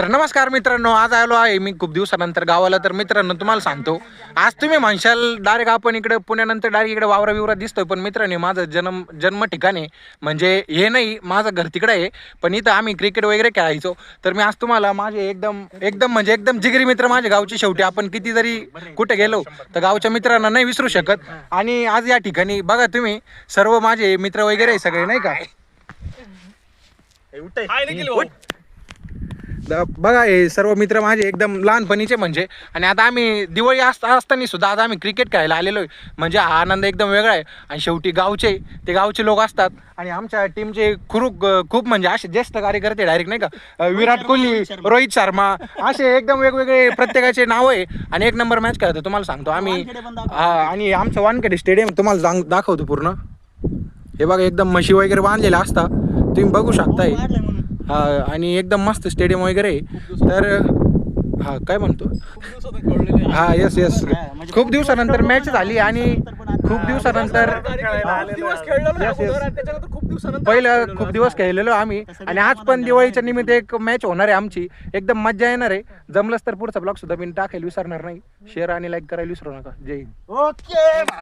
तर नमस्कार मित्रांनो आज आलो आहे मी खूप दिवसानंतर गावाला. तर मित्रांनो तुम्हाला सांगतो आज तुम्ही म्हणशाल डायरेक्ट आपण इकडे पुण्यानंतर डायरेक्ट इकडे वावरा बिवरा दिसतोय. पण मित्रांनो माझं जन्म जन्म ठिकाणी म्हणजे हे नाही माझं घर तिकडे आहे. पण इथं आम्ही क्रिकेट वगैरे खेळायचो. तर मी आज तुम्हाला माझे एकदम एकदम म्हणजे एकदम जिगरी मित्र माझे गावचे शेवटी. आपण किती जरी कुठे गेलो तर गावच्या मित्रांना नाही विसरू शकत. आणि आज या ठिकाणी बघा तुम्ही सर्व माझे मित्र वगैरे सगळे नाही का? द- बघा हे सर्व मित्र माझे एकदम लहानपणीचे म्हणजे. आणि आता आम्ही दिवाळी असता असताना सुद्धा आज आम्ही क्रिकेट खेळायला आलेलो आहे. म्हणजे हा आनंद एकदम वेगळा आहे. आणि शेवटी गावचे ते गावचे लोक असतात. आणि आमच्या टीमचे खूप खूप म्हणजे असे ज्येष्ठ कार्यकर्ते डायरेक्ट नाही का? विराट कोहली रोहित शर्मा असे एकदम वेगवेगळे प्रत्येकाचे नाव आहे. आणि एक नंबर मॅच खेळतो तुम्हाला सांगतो. आम्ही हा आणि आमचं वानखेडे स्टेडियम तुम्हाला दांग- दाखवतो पूर्ण. हे बघा एकदम म्हशी वगैरे बांधलेल्या असतात तुम्ही बघू शकताय. हा आणि एकदम मस्त स्टेडियम वगैरे. आहे. तर हा काय म्हणतो? हा येस येस खूप दिवसानंतर मॅच झाली आणि खूप दिवसानंतर पहिलं खूप दिवस खेळलेलो आम्ही. आणि आज पण दिवाळीच्या निमित्त एक मॅच होणार आहे आमची. एकदम मज्जा येणार आहे. जमलंच तर पुढचा ब्लॉग सुद्धा मी टाकेल विसरणार नाही. शेअर आणि लाईक करायला विसरू नका. जय हिंद. ओके